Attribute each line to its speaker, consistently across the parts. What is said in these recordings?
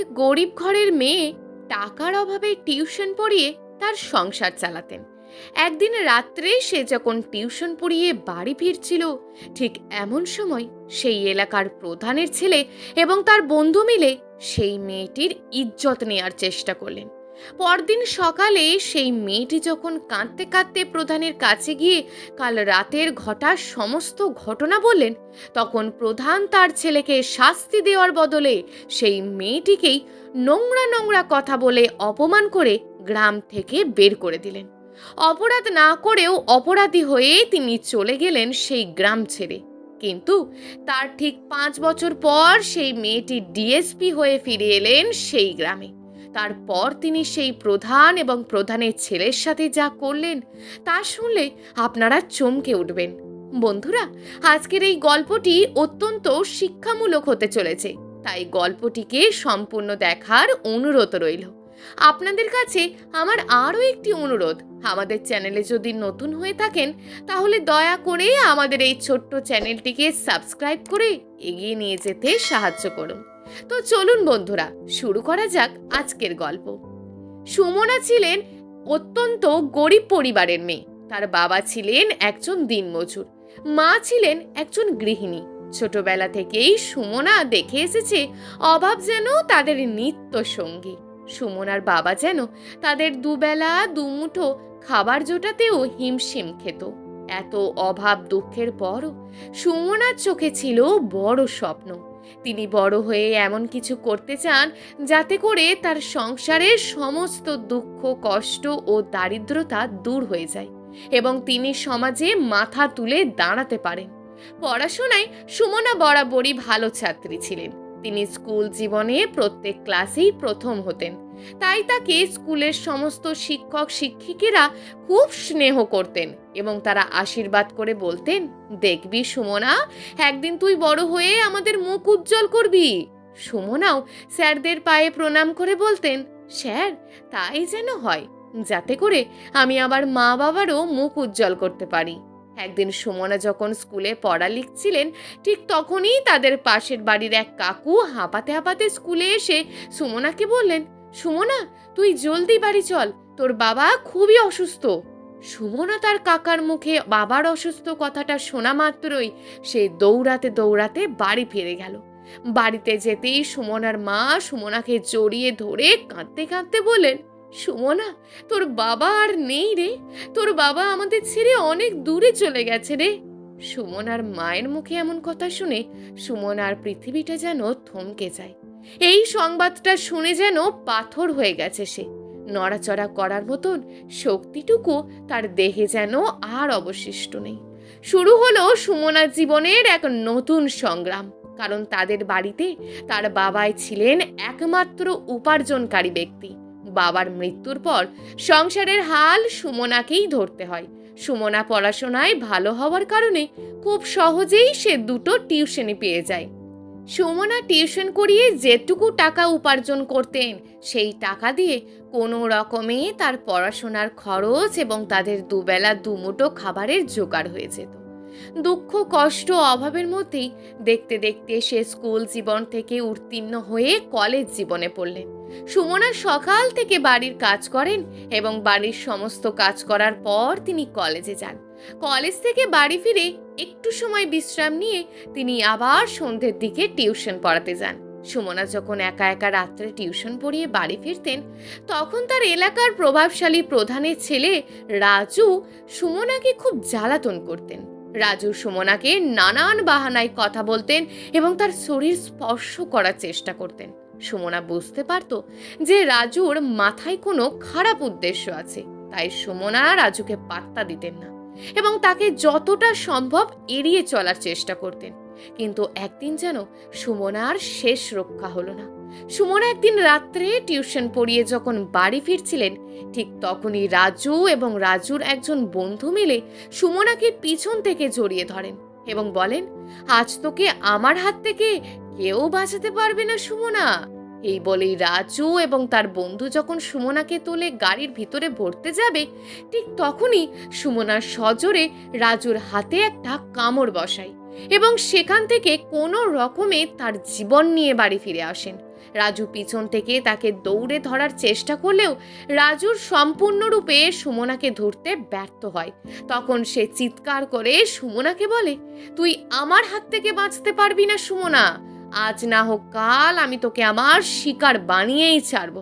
Speaker 1: গরিব ঘরের মেয়ে টাকার অভাবে টিউশন পড়িয়ে তার সংসার চালাতেন। একদিন রাত্রে সে যখন টিউশন পড়িয়ে বাড়ি ফিরছিল, ঠিক এমন সময় সেই এলাকার প্রধানের ছেলে এবং তার বন্ধু মিলে সেই মেয়েটির ইজ্জত নেয়ার চেষ্টা করলেন। পরদিন সকালে সেই মেয়েটি যখন কাঁদতে কাঁদতে প্রধানের কাছে গিয়ে কাল রাতের ঘটা সমস্ত ঘটনা বললেন, তখন প্রধান তার ছেলেকে শাস্তি দেওয়ার বদলে সেই মেয়েটিকেই নোংরা নোংরা কথা বলে অপমান করে গ্রাম থেকে বের করে দিলেন। অপরাধ না করেও অপরাধী হয়ে তিনি চলে গেলেন সেই গ্রাম ছেড়ে। কিন্তু তার ঠিক পাঁচ বছর পর সেই মেয়েটি ডিএসপি হয়ে ফিরে এলেন সেই গ্রামে। তারপর তিনি সেই প্রধান এবং প্রধানের ছেলের সাথে যা করলেন, তা শুনলে আপনারা চমকে উঠবেন। বন্ধুরা, আজকের এই গল্পটি অত্যন্ত শিক্ষামূলক হতে চলেছে, তাই গল্পটিকে সম্পূর্ণ দেখার অনুরোধ রইল। আপনাদের কাছে আমার আরও একটি অনুরোধ, আমাদের চ্যানেলে যদি নতুন হয়ে থাকেন, তাহলে দয়া করে আমাদের এই ছোট্ট চ্যানেলটিকে সাবস্ক্রাইব করে এগিয়ে নিয়ে যেতে সাহায্য করুন। তো চলুন বন্ধুরা, শুরু করা যাক আজকের গল্প। সুমনা ছিলেন অত্যন্ত গরিব পরিবারের মেয়ে। তার বাবা ছিলেন একজন দিনমজুর। মা ছিলেন একজন গৃহিণী। ছোটবেলা থেকেই সুমনা দেখে এসেছে অভাব যেন তাদের নিত্য সঙ্গী। সুমনার বাবা যেন তাদের দুবেলা, দুমুঠো খাবার জোটাতেও হিমশিম খেত। এত অভাব দুঃখের পরও সুমনার চোখে ছিল বড় স্বপ্ন। তিনি বড় হয়ে এমন কিছু করতে চান যাতে করে তার সংসারের সমস্ত দুঃখ, কষ্ট ও দারিদ্রতা দূর হয়ে যায় এবং তিনি সমাজে মাথা তুলে দাঁড়াতে পারেন। পড়াশোনায় সুমনা বরাবরই ভালো ছাত্রী ছিলেন। তিনি স্কুল জীবনে প্রত্যেক ক্লাসেই প্রথম হতেন। তাই তাকে স্কুলের সমস্ত শিক্ষক শিক্ষিকেরা খুব স্নেহ করতেন এবং তারা আশীর্বাদ করে বলতেন, দেখবি সুমনা, একদিন তুই বড় হয়ে আমাদের মুখ উজ্জ্বল করবি। সুমনাও স্যারদের পায়ে প্রণাম করে বলতেন, স্যার, তাই যেন হয়, যাতে করে আমি আবার মা বাবারও মুখ উজ্জ্বল করতে পারি। একদিন সুমনা যখন স্কুলে পড়া লিখছিলেন, ঠিক তখনই তাদের পাশের বাড়ির এক কাকু হাঁপাতে হাঁপাতে স্কুলে এসে সুমনাকে বললেন সুমনা, তুই জলদি বাড়ি চল, তোর বাবা খুবই অসুস্থ। সুমনা তার কাকার মুখে বাবার অসুস্থ কথাটা শোনা মাত্রই সে দৌড়াতে দৌড়াতে বাড়ি ফিরে গেল। বাড়িতে যেতেই সুমনার মা সুমনাকে জড়িয়ে ধরে কাঁদতে কাঁদতে বলেন সুমনা, তোর বাবা আর নেই রে, তোর বাবা আমাদের ছেড়ে অনেক দূরে চলে গেছে রে। সুমনার মায়ের মুখে এমন কথা শুনে সুমনার পৃথিবীটা যেন থমকে যায়। এই সংবাদটা শুনে যেন পাথর হয়ে গেছে সে। নড়াচড়া করার মতন শক্তিটুকু তার দেহে যেন আর অবশিষ্ট নেই। শুরু হলো সুমনার জীবনের এক নতুন সংগ্রাম, কারণ তাদের বাড়িতে তার বাবাই ছিলেন একমাত্র উপার্জনকারী ব্যক্তি। বাবার মৃত্যুর পর সংসারের হাল সুমনাকেই ধরতে হয়। সুমনা পড়াশোনায় ভালো হওয়ার কারণে খুব সহজেই সে দুটো টিউশনি পেয়ে যায়। সুমনা টিউশন করিয়ে যেটুকু টাকা উপার্জন করতেন, সেই টাকা দিয়ে কোনো রকমে তার পড়াশোনার খরচ এবং তাদের দুবেলা দুমুটো খাবারের জোগাড় হয়ে যেত। দুঃখ, কষ্ট, অভাবের মধ্যেই দেখতে দেখতে সে স্কুল জীবন থেকে উত্তীর্ণ হয়ে কলেজ জীবনে পড়লেন। সুমনা সকাল থেকে বাড়ির কাজ করেন এবং বাড়ির সমস্ত কাজ করার পর তিনি কলেজে যান। কলেজ থেকে বাড়ি ফিরে একটু সময় বিশ্রাম নিয়ে তিনি আবার সন্ধ্যের দিকে টিউশন পড়াতে যান। সুমনা যখন একা একা রাত্রে টিউশন পড়িয়ে বাড়ি ফিরতেন, তখন তার এলাকার প্রভাবশালী প্রধানের ছেলে রাজু সুমনাকে খুব জ্বালাতন করতেন। রাজু সুমনাকে নানান বাহানায় কথা বলতেন এবং তার শরীর স্পর্শ করার চেষ্টা করতেন। সুমনা বুঝতে পারত যে রাজুর মাথায় কোনো খারাপ উদ্দেশ্য আছে, তাই সুমনা রাজুকে পাত্তা দিতেন না। এবং তাকে যতটা সম্ভব এড়িয়ে চলার চেষ্টা করতেন। কিন্তু একদিন যেন সুমনার শেষ রক্ষা হলো না। সুমনা একদিন রাত্রে টিউশন পড়িয়ে যখন বাড়ি ফিরছিলেন, ঠিক তখনই রাজু এবং রাজুর একজন বন্ধু মিলে সুমনাকে পিছন থেকে জড়িয়ে ধরেন এবং বলেন, আজ তোকে আমার হাত থেকে কেউ বাঁচাতে পারবে না সুমনা। এই বলেই রাজু এবং তার বন্ধু যখন সুমনাকে তুলে গাড়ির ভিতরে ভরতে যাবে, ঠিক তখনই সুমনার সজোরে রাজুর হাতে একটা কামড় বসায় এবং সেখান থেকে কোনো রকমে তার জীবন নিয়ে বাড়ি ফিরে আসেন। রাজু পিছন থেকে তাকে দৌড়ে ধরার চেষ্টা করলেও রাজুর সম্পূর্ণরূপে সুমনাকে ধরতে ব্যর্থ হয়। তখন সে চিৎকার করে সুমনাকে বলে, তুই আমার হাত থেকে বাঁচতে পারবি না সুমনা! আজ না হোক কাল আমি তোকে আমার শিকার বানিয়েই ছাড়ব।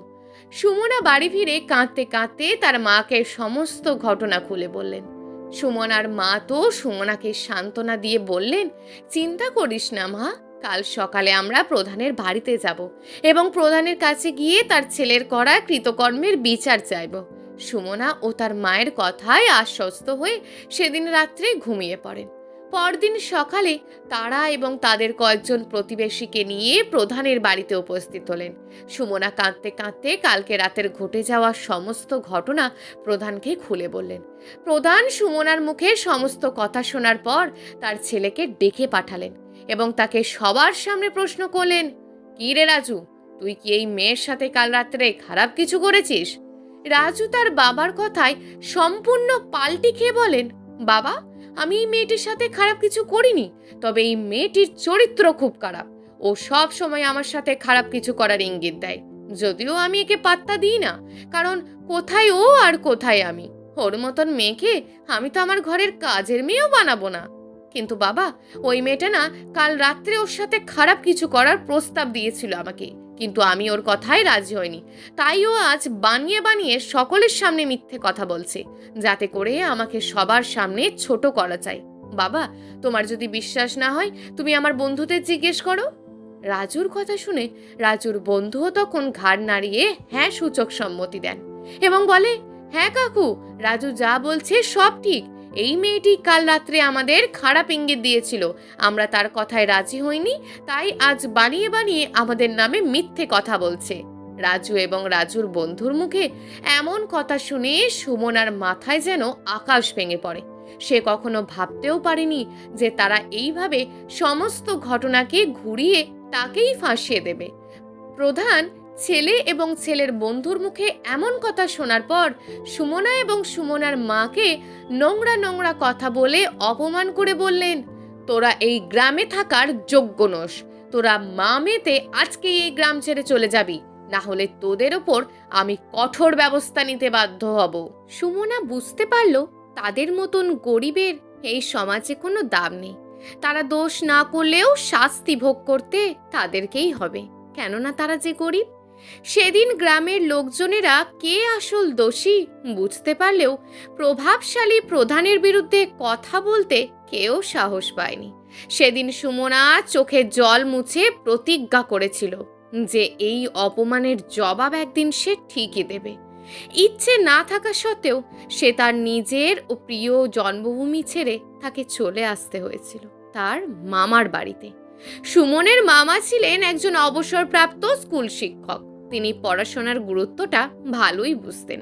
Speaker 1: সুমনা বাড়ি ফিরে কাঁদতে কাঁদতে তার মাকে সমস্ত ঘটনা খুলে বললেন। সুমনার মা তো সুমনাকে সান্ত্বনা দিয়ে বললেন, চিন্তা করিস না মা, কাল সকালে আমরা প্রধানের বাড়িতে যাব এবং প্রধানের কাছে গিয়ে তার ছেলের করা কৃতকর্মের বিচার চাইব। সুমনা ও তার মায়ের কথায় আশ্বস্ত হয়ে সেদিন রাত্রে ঘুমিয়ে পড়েন। পরদিন সকালে তারা এবং তাদের কয়েকজন প্রতিবেশীকে নিয়ে প্রধানের বাড়িতে উপস্থিত হলেন। সুমনা কাঁদতে কাঁদতে কালকে রাতের ঘটে যাওয়া সমস্ত ঘটনা প্রধানকে খুলে বললেন। প্রধান সুমনার মুখে সমস্ত কথা শোনার পর তার ছেলেকে ডেকে পাঠালেন এবং তাকে সবার সামনে প্রশ্ন করলেন, কি রে রাজু? তুই কি এই মেয়ের সাথে কাল রাত্রে খারাপ কিছু করেছিস? রাজু তার বাবার কথায় সম্পূর্ণ পাল্টি খেয়ে বলেন, বাবা আমি এই মেয়েটির সাথে খারাপ কিছু করিনি, তবে এই মেয়েটির চরিত্র খুব খারাপ। ও সব সময় আমার সাথে খারাপ কিছু করার ইঙ্গিত দেয়। যদিও আমি একে পাত্তা দিই না, কারণ কোথায় ও আর কোথায় আমি? ওর মতন মেয়েকে আমি তো আমার ঘরের কাজের মেয়েও বানাবো না। কিন্তু বাবা, ওই মেয়েটা না কাল রাত্রে ওর সাথে খারাপ কিছু করার প্রস্তাব দিয়েছিল আমাকে। কিন্তু আমি ওর কথায় রাজি হইনি। তাই ও আজ বানিয়ে বানিয়ে সকলের সামনে মিথ্যে কথা বলছে, যাতে করে আমাকে সবার সামনে ছোট করা চাই। বাবা, তোমার যদি বিশ্বাস না হয়, তুমি আমার বন্ধুদের জিজ্ঞেস করো। রাজুর কথা শুনে রাজুর বন্ধুও তখন ঘাড় নাড়িয়ে হ্যাঁ সূচক সম্মতি দেন এবং বলে হ্যাঁ কাকু, রাজু যা বলছে সব ঠিক। এই মেয়েটি কাল রাত্রে আমাদের খারাপ ইঙ্গিত দিয়েছিল। আমরা তার কথায় রাজি হইনি, তাই আজ বানিয়ে বানিয়ে আমাদের নামে মিথ্যে কথা বলছে। রাজু এবং রাজুর বন্ধুর মুখে এমন কথা শুনে সুমনার মাথায় যেন আকাশ ভেঙে পড়ে। সে কখনো ভাবতেও পারেনি যে তারা এইভাবে সমস্ত ঘটনাকে ঘুরিয়ে তাকেই ফাঁসিয়ে দেবে। প্রধান ছেলে এবং ছেলের বন্ধুর মুখে এমন কথা শোনার পর সুমনা এবং সুমনার মাকে নোংরা নোংরা কথা বলে অপমান করে বললেন, তোরা এই গ্রামে থাকার যোগ্য নোস। তোরা মা মেতে আজকে এই গ্রাম ছেড়ে চলে যাবি। না হলে তোদের ওপর আমি কঠোর ব্যবস্থা নিতে বাধ্য হব সুমনা বুঝতে পারল তাদের মতন গরিবের এই সমাজে কোনো দাম নেই। তারা দোষ না করলেও শাস্তি ভোগ করতে তাদেরকেই হবে। কেননা তারা যে গরিব সেদিন গ্রামের লোকজনেরা কে আসল দোষী বুঝতে পারলেও প্রভাবশালী প্রধানের বিরুদ্ধে কথা বলতে কেউ সাহস পায়নি। সেদিন সুমনা চোখে জল মুছে প্রতিজ্ঞা করেছিল যে এই অপমানের জবাব একদিন সে ঠিকই দেবে। ইচ্ছে না থাকা সত্ত্বেও সে তার নিজের ও প্রিয় জন্মভূমি ছেড়ে তাকে চলে আসতে হয়েছিল তার মামার বাড়িতে। সুমনের মামা ছিলেন একজন অবসরপ্রাপ্ত স্কুল শিক্ষক। তিনি পড়াশোনার গুরুত্বটা ভালোই বুঝতেন।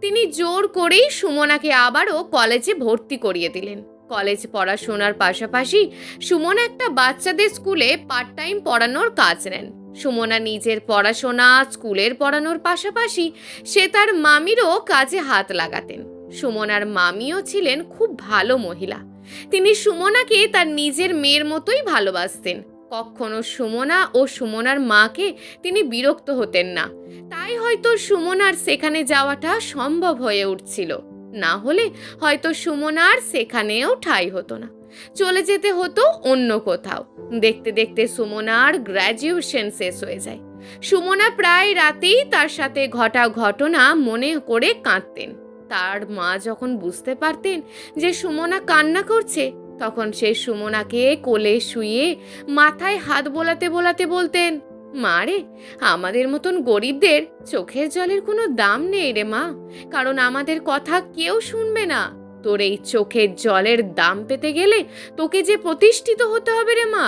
Speaker 1: তিনি জোর করেই সুমনাকে আবারও কলেজে ভর্তি করিয়ে দিলেন। কলেজ পড়াশোনার পাশাপাশি সুমন একটা বাচ্চাদের স্কুলে পার্ট টাইম পড়ানোর কাজ নেন। সুমনা নিজের পড়াশোনা, স্কুলের পড়ানোর পাশাপাশি সে তার মামিরও কাজে হাত লাগাতেন। সুমনার মামিও ছিলেন খুব ভালো মহিলা। তিনি সুমনাকে তার নিজের মেয়ের মতোই ভালোবাসতেন। কখনো সুমনা ও সুমনার মাকে তিনি বিরক্ত হতেন না। তাই হয়তো সুমনার সেখানে যাওয়াটা সম্ভব হয়ে উঠছিল। না হলে হয়তো সুমনার সেখানেও ঠাই হতো না। চলে যেতে হতো অন্য কোথাও। দেখতে দেখতে সুমনার গ্র্যাজুয়েশন শেষ হয়ে যায়। সুমনা প্রায় রাতেই তার সাথে ঘটা ঘটনা মনে করে কাঁদতেন। তার মা যখন বুঝতে পারতেন যে সুমনা কান্না করছে তখন সে সুমনাকে কোলে শুয়ে মাথায় হাত বোলাতে বোলাতে বলতেন, মা রে, আমাদের মতন গরিবদের চোখের জলের কোনো দাম নেই রে মা, কারণ আমাদের কথা কেউ শুনবে না। তোর এই চোখের জলের দাম পেতে গেলে তোকে যে প্রতিষ্ঠিত হতে হবে রে মা।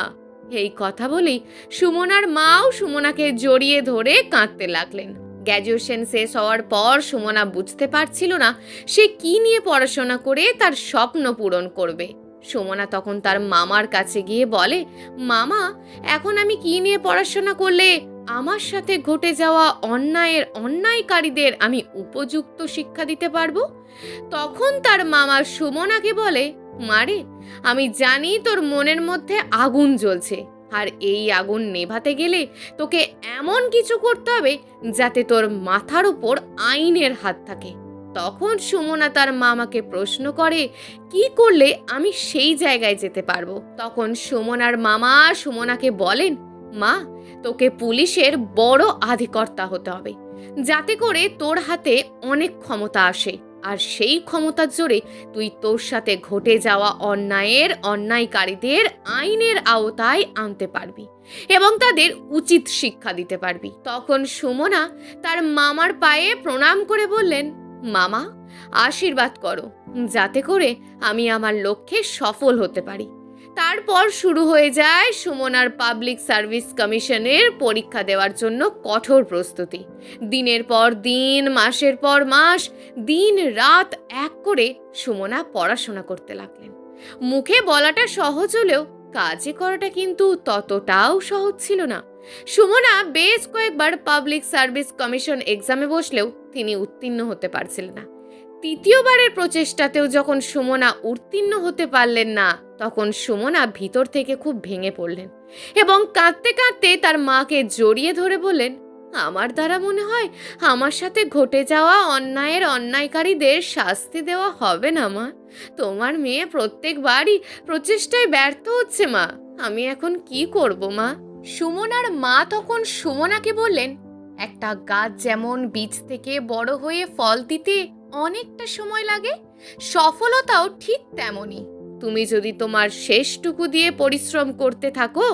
Speaker 1: এই কথা বলেই সুমনার মাও সুমনাকে জড়িয়ে ধরে কাঁদতে লাগলেন। গ্র্যাজুয়েশন শেষ হওয়ার পর সুমনা বুঝতে পারছিল না সে কি নিয়ে পড়াশোনা করে তার স্বপ্ন পূরণ করবে। সুমনা তখন তার মামার কাছে গিয়ে বলে, মামা, এখন আমি কি নিয়ে পড়াশোনা করলে? আমার সাথে ঘটে যাওয়া অন্যায়ের অন্যায়কারীদের আমি উপযুক্ত শিক্ষা দিতে পারব? তখন তার মামা সুমনাকে বলে, মারে, আমি জানি তোর মনের মধ্যে আগুন জ্বলছে, আর এই আগুন নেভাতে গেলে তোকে এমন কিছু করতে হবে যাতে তোর মাথার উপর আইনের হাত থাকে। তখন সুমনা তার মামাকে প্রশ্ন করে, কি করলে আমি সেই জায়গায় যেতে পারব? তখন সুমনার মামা সুমনাকে বলেন, মা, তোকে পুলিশের বড় আধিকর্তা হতে হবে। যাতে করে তোর হাতে অনেক ক্ষমতা আসে। আর সেই ক্ষমতার জোরে তুই তোর সাথে ঘটে যাওয়া অন্যায়ের, অন্যায়কারীদের আইনের আওতায় আনতে পারবি এবং তাদের উচিত শিক্ষা দিতে পারবি। তখন সুমনা তার মামার পায়ে প্রণাম করে বললেন মামা, আশীর্বাদ করো, যাতে করে আমি আমার লক্ষ্যে সফল হতে পারি। তারপর শুরু হয়ে যায় সুমনার পাবলিক সার্ভিস কমিশনের পরীক্ষা দেওয়ার জন্য কঠোর প্রস্তুতি। দিনের পর দিন, মাসের পর মাস, দিন রাত এক করে সুমনা পড়াশোনা করতে লাগলেন। মুখে বলাটা সহজ হলেও কাজে করাটা কিন্তু ততটাও সহজ ছিল না। সুমনা বেশ কয়েকবার পাবলিক সার্ভিস কমিশন এক্সামে বসলেও তিনি উত্তীর্ণ হতে পারছিলেন না। তৃতীয়বারের প্রচেষ্টাতেও যখন সুমনা উত্তীর্ণ হতে পারলেন না, তখন সুমনা ভিতর থেকে খুব ভেঙে পড়লেন এবং কাঁদতে কাঁদতে তার মাকে জড়িয়ে ধরে বললেন, আমার দ্বারা মনে হয় আমার সাথে ঘটে যাওয়া অন্যায়ের অন্যায়কারীদের শাস্তি দেওয়া হবে না, মা। তোমার মেয়ে প্রত্যেকবারই প্রচেষ্টায় ব্যর্থ হচ্ছে, মা। আমি এখন কি করব, মা? সুমনার মা তখন সুমনাকে বললেন, একটা গাছ যেমন বীজ থেকে বড় হয়ে ফল দিতে অনেকটা সময় লাগে, সফলতাও ঠিক তেমনই। তুমি যদি তোমার শেষটুকু দিয়ে পরিশ্রম করতে থাকো,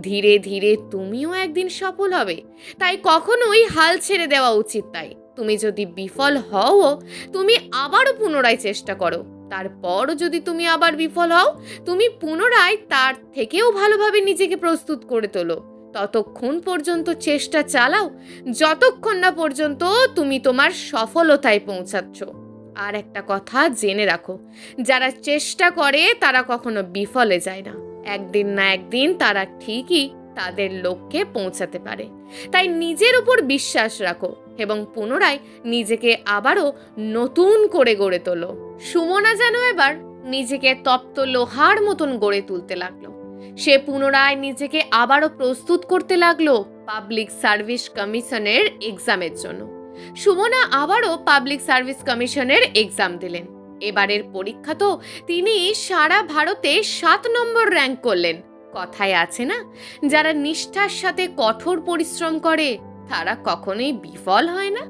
Speaker 1: ধীরে ধীরে তুমিও একদিন সফল হবে। তাই কখনোই হাল ছেড়ে দেওয়া উচিত তাই। তুমি যদি বিফল হও, তুমি আবারও পুনরায় চেষ্টা করো। তারপরও যদি তুমি আবার বিফল হও, তুমি পুনরায় তার থেকেও ভালোভাবে নিজেকে প্রস্তুত করে তোলো। ততক্ষণ পর্যন্ত চেষ্টা চালাও, যতক্ষণ না পর্যন্ত তুমি তোমার সফলতায় পৌঁছাচ্ছ। আর একটা কথা জেনে রাখো, যারা চেষ্টা করে, তারা কখনো বিফলে যায় না। একদিন না একদিন তারা ঠিকই তাদের লক্ষ্যে পৌঁছাতে পারে। তাই নিজের উপর বিশ্বাস রাখো এবং পুনরায় নিজেকে আবারও নতুন করে গড়ে তোলো। সুমনা যেন এবার নিজেকে তপ্ত লোহার মতন গড়ে তুলতে লাগল। সে পুনরায় নিজেকে আবারও প্রস্তুত করতে লাগল পাবলিক সার্ভিস কমিশনের এক্সামের জন্য। সুমনা আবারও পাবলিক সার্ভিস কমিশনের এক্সাম দিলেন। এবারের পরীক্ষা তো তিনি সারা ভারতে সাত নম্বর র্যাঙ্ক করলেন। কথায় আছে না, যারা নিষ্ঠার সাথে কঠোর পরিশ্রম করে তারা কখনোই বিফল হয় না।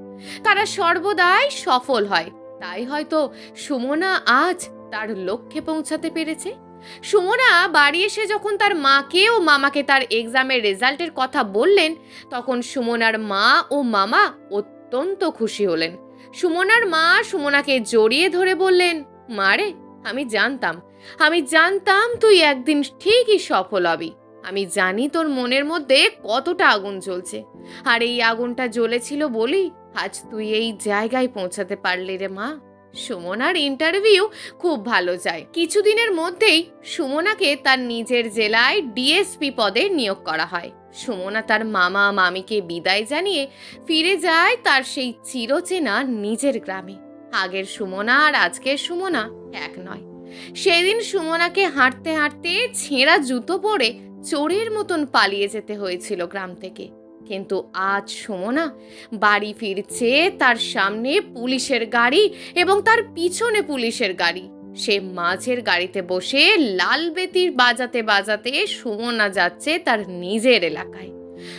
Speaker 1: তারা সর্বদাই সফল হয়। তাই হয়তো সুমনা আজ তার লক্ষ্যে পৌঁছাতে পেরেছে। সুমনা বাড়ি এসে যখন তার মাকে ও মামাকে তার এক্সামের রেজাল্টের কথা বললেন, তখন সুমনার মা ও মামা অত্যন্ত খুশি হলেন। সুমনার মা সুমনাকে জড়িয়ে ধরে বললেন মারে আমি জানতাম। আমি জানতাম তুই একদিন ঠিকই সফল হবি। আমি জানি তোর মনের মধ্যে কতটা আগুন জ্বলছে। আর এই আগুনটা জ্বলেছিল বলি আজ তুই এই জায়গায় পৌঁছাতে পারলি রে মা। সুমনার ইন্টারভিউ খুব ভালো যায়। কিছুদিনের মধ্যেই সুমনাকে তার নিজের জেলায় ডিএসপি পদে নিয়োগ করা হয়। সুমনা তার মামা মামিকে বিদায় জানিয়ে ফিরে যায় তার সেই চিরচেনা নিজের গ্রামে। আগের সুমনা আর আজকের সুমনা এক নয়। সেদিন সুমনাকে হাঁটতে হাঁটতে ছেঁড়া জুতো পরে চোরের মতন পালিয়ে যেতে হয়েছিল গ্রাম থেকে। কিন্তু আজ সুমনা বাড়ি ফিরছে তার সামনে পুলিশের গাড়ি এবং তার পিছনে পুলিশের গাড়ি। সে মাঝের গাড়িতে বসে লাল বেতির বাজাতে বাজাতে সুমনা যাচ্ছে তার নিজের এলাকায়।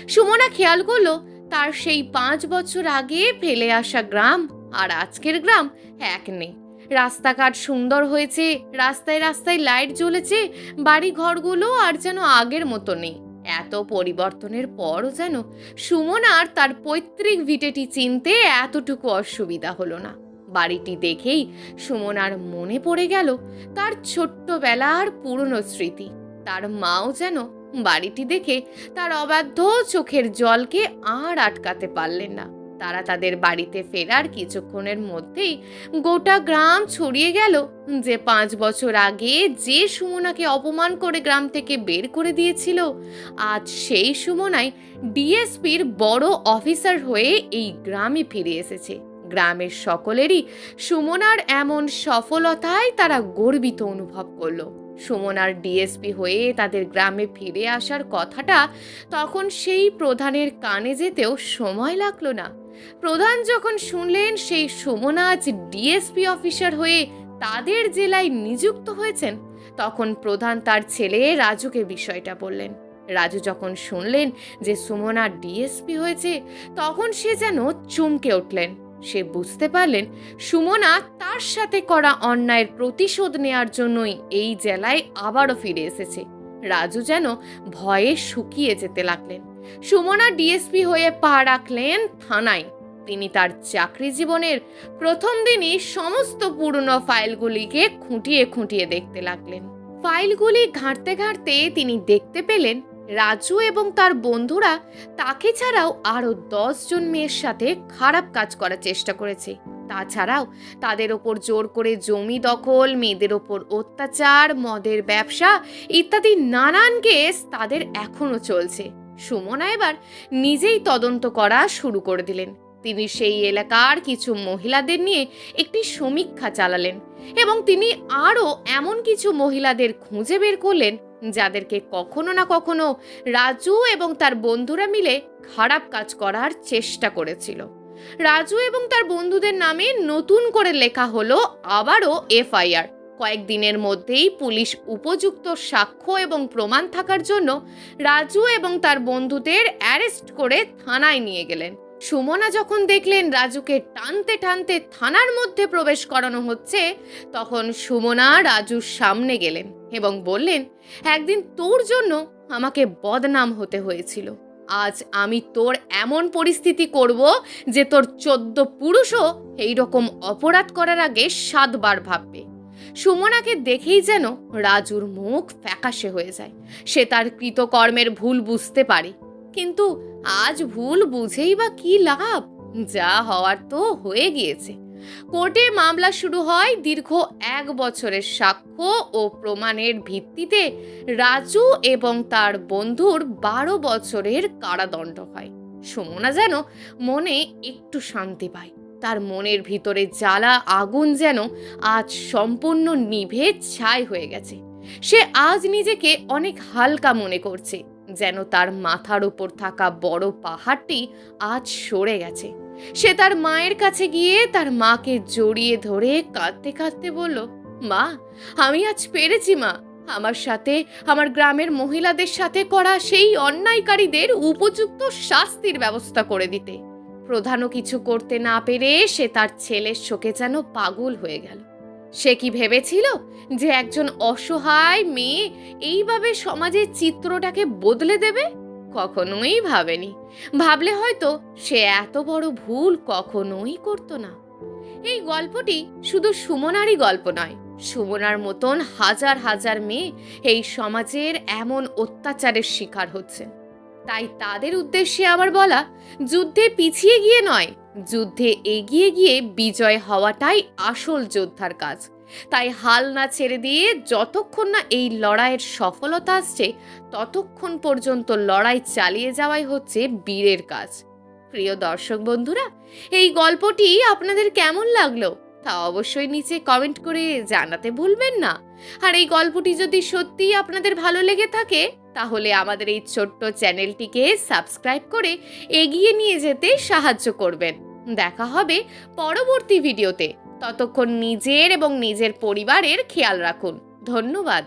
Speaker 1: সুমনা খেয়াল করল তার সেই পাঁচ বছর আগে ফেলে আসা গ্রাম আর আজকের গ্রাম এক নেই। রাস্তাঘাট সুন্দর হয়েছে, রাস্তায় রাস্তায় লাইট জ্বলেছে বাড়ি ঘরগুলো আর যেন আগের মতো নেই এত পরিবর্তনের পরও যেন সুমন আর তার পৈতৃক ভিটেটি চিনতে এতটুকু অসুবিধা হলো না। বাড়িটি দেখেই সুমন আর মনে পড়ে গেল তার ছোট্টবেলার পুরনো স্মৃতি। তার মাও যেন বাড়িটি দেখে তার অবাধ্য চোখের জলকে আর আটকাতে পারলেন না। তারা তাদের বাড়িতে ফেরার কিছুক্ষণের মধ্যেই গোটা গ্রাম ছড়িয়ে গেল যে পাঁচ বছর আগে যে সুমনাকে অপমান করে গ্রাম থেকে বের করে দিয়েছিল, আজ সেই সুমনাই ডিএসপির বড় অফিসার হয়ে এই গ্রামে ফিরে এসেছে। গ্রামের সকলেরই সুমনার এমন সফলতায় তারা গর্বিত অনুভব করল। সুমনার ডিএসপি হয়ে তাদের গ্রামে ফিরে আসার কথাটা তখন সেই প্রধানের কানে যেতেও সময় লাগল না। প্রধান যখন শুনলেন, সেই সুমনা আজ ডিএসপি অফিসার হয়ে তাদের জেলায় নিযুক্ত হয়েছেন, তখন প্রধান তার ছেলে রাজুকে বিষয়টা বললেন। রাজু যখন শুনলেন যে সুমনা ডিএসপি হয়েছে, তখন সে যেন চমকে উঠলেন। সে বুঝতে পারলেন সুমনা তার সাথে করা অন্যায়ের প্রতিশোধ নেয়ার জন্যই এই জেলায় আবারও ফিরে এসেছে। রাজু যেন ভয়ে শুকিয়ে যেতে লাগলেন। সুমনা ডিএসপি হয়ে পা রাখলেন থানায়। তিনি তার চাকরি জীবনের প্রথম দিনই সমস্ত পুরনো ফাইলগুলিকে খুঁটিয়ে খুঁটিয়ে দেখতে লাগলেন। ফাইলগুলি ঘাঁটতে ঘাঁটতে তিনি দেখতে পেলেন রাজু এবং তার বন্ধুরা তাকে ছাড়াও আরও জন মেয়ের সাথে খারাপ কাজ করার চেষ্টা করেছে। তাছাড়াও তাদের ওপর জোর করে জমি দখল, মেয়েদের ওপর অত্যাচার, মদের ব্যবসা ইত্যাদি নানান কেস তাদের এখনও চলছে। সুমনা এবার নিজেই তদন্ত করা শুরু করে দিলেন। তিনি সেই এলাকার কিছু মহিলাদের নিয়ে একটি সমীক্ষা চালালেন এবং তিনি আরও এমন কিছু মহিলাদের খুঁজে বের করলেন যাদেরকে কখনো না কখনো রাজু এবং তার বন্ধুরা মিলে খারাপ কাজ করার চেষ্টা করেছিল। রাজু এবং তার বন্ধুদের নামে নতুন করে লেখা হলো, আবারও এফআইআর। কয়েকদিনের মধ্যেই পুলিশ উপযুক্ত সাক্ষ্য এবং প্রমাণ থাকার জন্য রাজু এবং তার বন্ধুদের অ্যারেস্ট করে থানায় নিয়ে গেলেন। সুমনা যখন দেখলেন রাজুকে টানতে টানতে থানার মধ্যে প্রবেশ করানো হচ্ছে, তখন সুমনা রাজুর সামনে গেলেন এবং বললেন, একদিন তোর জন্য আমাকে বদনাম হতে হয়েছিল। আজ আমি তোর এমন পরিস্থিতি করব যে তোর চোদ্দ পুরুষও এই রকম অপরাধ করার আগে সাতবার ভাববে। সুমনাকে দেখেই যেন রাজুর মুখ ফ্যাকাশে হয়ে যায়। সে তার কৃতকর্মের ভুল বুঝতে পারে। কিন্তু আজ ভুল বুঝেই বা কি লাভ? যা হওয়ার তো হয়ে গিয়েছে। কোর্টে মামলা শুরু হয় দীর্ঘ এক বছরের সাক্ষ্য ও প্রমাণের ভিত্তিতে রাজু এবং তার বন্ধুর বারো বছরের কারাদণ্ড হয়। সুমনা যেন মনে একটু শান্তি পায়। তার মনের ভিতরে জ্বালা, আগুন যেন আজ সম্পূর্ণ নিভে ছাই হয়ে গেছে। সে আজ নিজেকে অনেক হালকা মনে করছে, যেন তার মাথার উপর থাকা বড় পাহাড়টি আজ সরে গেছে। সে তার মায়ের কাছে গিয়ে তার মাকে জড়িয়ে ধরে কাঁদতে কাঁদতে বলল, মা, আমি আজ পেরেছি, মা। আমার সাথে, আমার গ্রামের মহিলাদের সাথে করা সেই অন্যায়কারীদের উপযুক্ত শাস্তির ব্যবস্থা করে দিতে। প্রধানও কিছু করতে না পেরে সে তার ছেলের শোকে যেন পাগল হয়ে গেল। সে কি ভেবেছিল যে একজন অসহায় মেয়ে এইভাবে সমাজের চিত্রটাকে বদলে দেবে? কখনোই ভাবেনি। ভাবলে হয়তো সে এত বড় ভুল কখনোই করতো না। এই গল্পটি শুধু সুমনারই গল্প নয়, সুমনার মতন হাজার হাজার মেয়ে এই সমাজের এমন অত্যাচারের শিকার হচ্ছে। তাই তাদের উদ্দেশ্যে আমার বলা, যুদ্ধে পিছিয়ে গিয়ে নয়, যুদ্ধে এগিয়ে গিয়ে বিজয় হওয়াটাই আসল যোদ্ধার কাজ। তাই হাল না ছেড়ে দিয়ে যতক্ষণ না এই লড়াইয়ের সফলতা আসছে, ততক্ষণ পর্যন্ত লড়াই চালিয়ে যাওয়াই হচ্ছে বীরের কাজ। প্রিয় দর্শক বন্ধুরা, এই গল্পটি আপনাদের কেমন লাগল? তা অবশ্যই নিচে কমেন্ট করে জানাতে ভুলবেন না। আর এই গল্পটি যদি সত্যিই আপনাদের ভালো লেগে থাকে তাহলে আমাদের এই ছোট্ট চ্যানেলটিকে সাবস্ক্রাইব করে এগিয়ে নিয়ে যেতে সাহায্য করবেন। দেখা হবে পরবর্তী ভিডিওতে। ততক্ষণ নিজের এবং নিজের পরিবারের খেয়াল রাখুন। ধন্যবাদ।